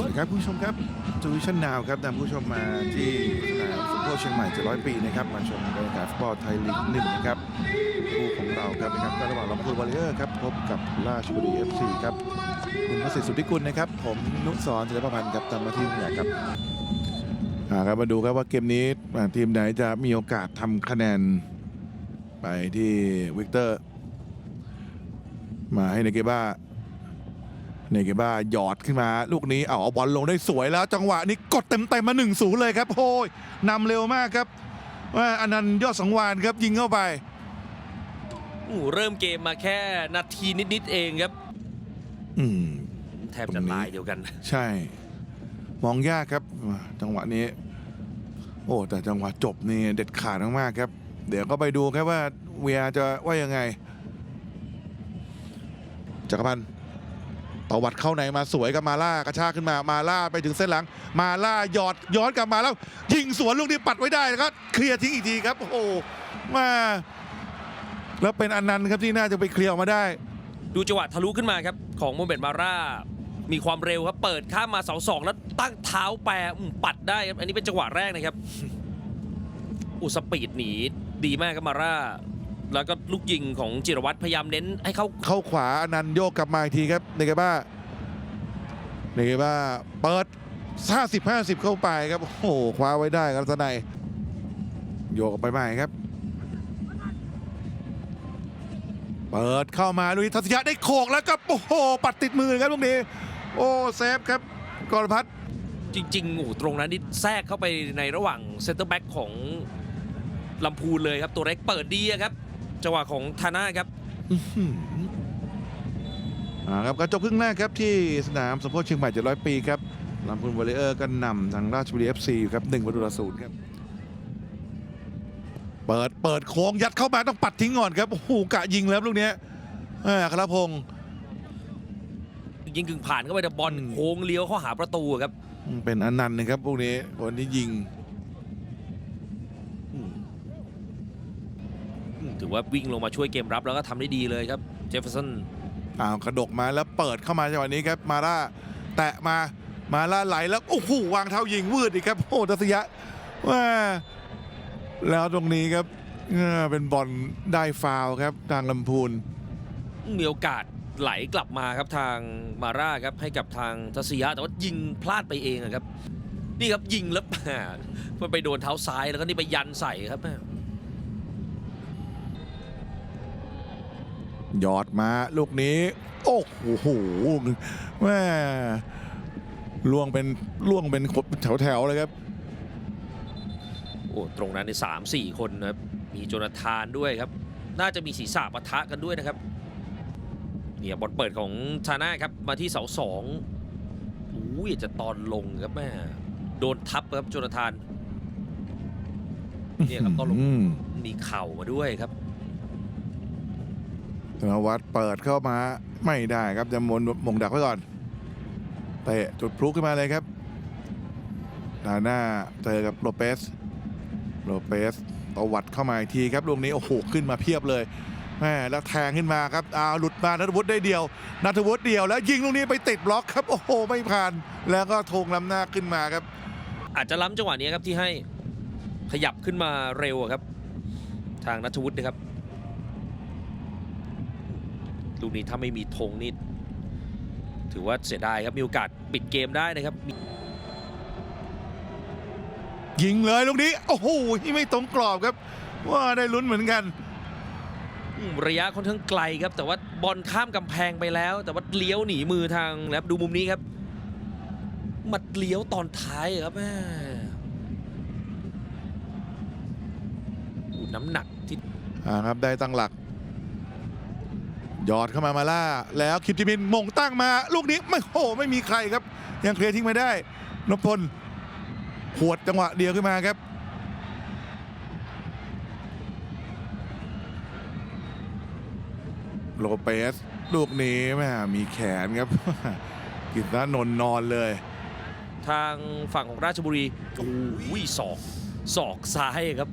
สวัสดีครับผู้ชมครับจูวิชั่นนาวครับนำผู้ชมมาที่สนามสมโพธิเชียงใหม่700ปีนะครับมาชมบรรยากาศฟุตบอลไทยลีกหนึ่งนะครับคู่ของเราครับนะครับก็ระหว่างลำพูนวอลเลอร์ครับพบกับราชบุรี FC ครับคุณประสิทธิ์สุทธิกุลนะครับ ผมนุสรศิลปพันธ์ครับทำหน้าที่ผู้ใหญ่ครับอ่าครับมาดูครับว่าเกมนี้ทีมไหนจะมีโอกาสทำคะแนนไปที่วิกเตอร์ มาให้เนเกบ้า เนเกบ้าหยอดขึ้นมา ลูกนี้เอาเอาบอลลงได้สวยแล้ว จังหวะนี้กดเต็มเต็มๆมา1นศูนย์เลยครับโอ้ยนำเร็วมากครับว่าอนันต์ยอดสังวานครับยิงเข้าไปโอ้โหเริ่มเกมมาแค่นาทีนิดๆเองครับ อืมแทบตรจะงนี้ตายเดียวกัน ใช่ มองยากครับ จังหวะนี้ โอ้แต่จังหวะจบนี่เด็ดขาดมากๆครับ เดี๋ยวก็ไปดูครับว่าเวียจะว่ายังไงจักรพันธ์ ตวัดเข้าในมาสวยกับมาล่ากระชากขึ้นมามาล่าไปถึงเส้นหลัง มาล่าหยอดย้อนกลับมาแล้ว ยิงสวนลูกนี้ปัดไว้ได้แล้วก็เคลียร์ทิ้งอีกทีครับ โอ้โหมา แล้วเป็นอันนันต์ครับที่น่าจะไปเคลียร์ออกมาได้ ดูจังหวะทะลุขึ้นมาครับ ของโมเมนต์มาร่ามีความเร็วครับ เปิดข้ามมาเสาสองแล้วตั้งเท้าแปรปัดได้ครับอันนี้เป็นจังหวะแรกนะครับอุสปีดหนีดีมากครับมาร่า แล้วก็ลูกยิงของจิรวัตรพยายามเน้นให้เข้าเข้าขวาอนันต์โยกกลับมาอีกทีครับเนเกบ้าเนเกบ้าเปิด 50 50 เข้าไปครับ โอ้โหคว้าไว้ได้ครับรัตนัยโยกออกไปใหม่ครับ เปิดเข้ามาลุยทัศยะได้โขกแล้วก็โอ้โห ปัดติดมือครับลูกนี้ โอ้เซฟครับกรพัฒน์จริงๆโอ้โหตรงนั้นนี่แทรกเข้าไปในระหว่างเซนเตอร์แบ็กของลำพูนเลยครับ ตัวเล็กเปิดดีอะครับ จังหวะของทาน่าครับอื้อหืออ่าครับกระจบครึ่งแรกครับที่สนามสมโพธิเชียงใหม่700 ปีครับลำพูนวอลเลเยอร์ก็นำทางราชบุรี FC อยู่ครับ1ประตูต่อศูนย์ครับ เปิดเปิดโค้งยัดเข้ามาต้องปัดทิ้งก่อนครับโอ้โหกะยิงแล้วลูกเนี้ยอ่าคารพงศ์ยิงกึ่งผ่านเข้าไปแต่บอลอืมโค้งเลี้ยวเข้าหาประตูครับ เป็นอนันต์นะครับพวกนี้คนที่ยิง ถือว่าวิ่งลงมาช่วยเกมรับแล้วก็ทำได้ดีเลยครับเจฟเฟอร์สันอ้าวกระดกมาแล้วเปิดเข้ามาจังหวะนี้ครับมาล่าแตะมามาล่าไหลแล้วโอ้โหวางเท้ายิงวืดอีกครับโอ้ทัศยะว่าแล้วตรงนี้ครับเออเป็นบอลได้ฟาวล์ครับทางลำพูนมีโอกาสไหลกลับมาครับทางมาร่าครับให้กับทางทัศยะแต่ว่ายิงพลาดไปเองอะครับนี่ครับยิงแล้วมันไปโดนเท้าซ้ายแล้วก็นี่ไปยันใส่ครับ ยอดมาลูกนี้ โอ้โหแม่ล่วงเป็นล่วงเป็นแถวแถวๆเลยครับ โอ้ตรงนั้นในสามสี่คนนะครับมีโจนาธานด้วยครับ น่าจะมีศีรษะปะทะกันด้วยนะครับเนี่ยบอลเปิดของทาน่าครับมาที่เสาสองอู้ยจะตอนลงครับแม่โดนทับครับโจนาธานเนี่ยครับตอนลงอืมมีเข่ามาด้วยครับ ธนวัฒน์เปิดเข้ามาไม่ได้ครับจะมนมงดักไว้ก่อนเตะจุดพลุขึ้นมาเลยครับดาหน้าเจอกับโลเปสโลเปสตวัดเข้ามาอีกทีครับลูกนี้โอ้โหขึ้นมาเพียบเลยแม่แล้วแทงขึ้นมาครับอาหลุดมานัทวุฒิได้เดียวนัทวุฒิเดียวแล้วยิงลูกนี้ไปติดบล็อกครับโอ้โหไม่ผ่าน แล้วก็ทงล้ำหน้าขึ้นมาครับ อาจจะล้ำจังหวะนี้ครับที่ให้ขยับขึ้นมาเร็วครับ ทางนัทวุฒินะครับ ลูกนี้ถ้าไม่มีธงนี่ถือว่าเสียดายครับมีโอกาสปิดเกมได้นะครับมียิงเลยลูกนี้ โอ้โหไม่ตรงกรอบครับ ว่าได้ลุ้นเหมือนกันอืมระยะค่อนข้างไกลครับ แต่ว่าบอลข้ามกำแพงไปแล้ว แต่ว่าเลี้ยวหนีมือทางแล้วดูมุมนี้ครับมัดเลี้ยวตอนท้ายครับแม่โอ้น้ำหนักที่อ่าครับได้ตั้งหลักห ยอดเข้ามามาล่า แล้วคิปติมินมงตั้งมา ลูกนี้ไม่โหไม่มีใครครับ ยังเคลียร์ทิ้งไม่ได้นพพลหวดจังหวะเดียวขึ้นมาครับ โลเปส ลูกนี้แม่มีแขนครับกิตนานนท์นอนเลย ทางฝั่งของราชบุรีโอ้ยศอกศอกซ้ายครับ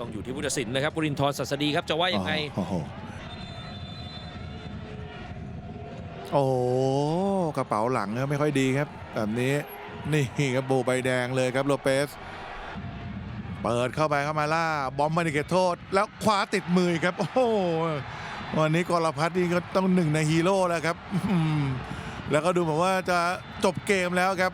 ต้องอยู่ที่ผู้ตัดสินนะครับกุรินทร์ศัสดีครับจะว่ายังไง โอ้กระเป๋าหลังครับไม่ค่อยดีครับ แบบนี้นี่ครับโบใบแดงเลยครับโลเปสเปิดเข้าไปเข้ามาล่า บอมมาดิเกตโทษ แล้วคว้าติดมือครับ โอ้โหวันนี้กรพัฒน์นี่ก็ต้องหนึ่งในฮีโร่แล้วครับ แล้วก็ดูเหมือนว่าจะจบเกมแล้วครับ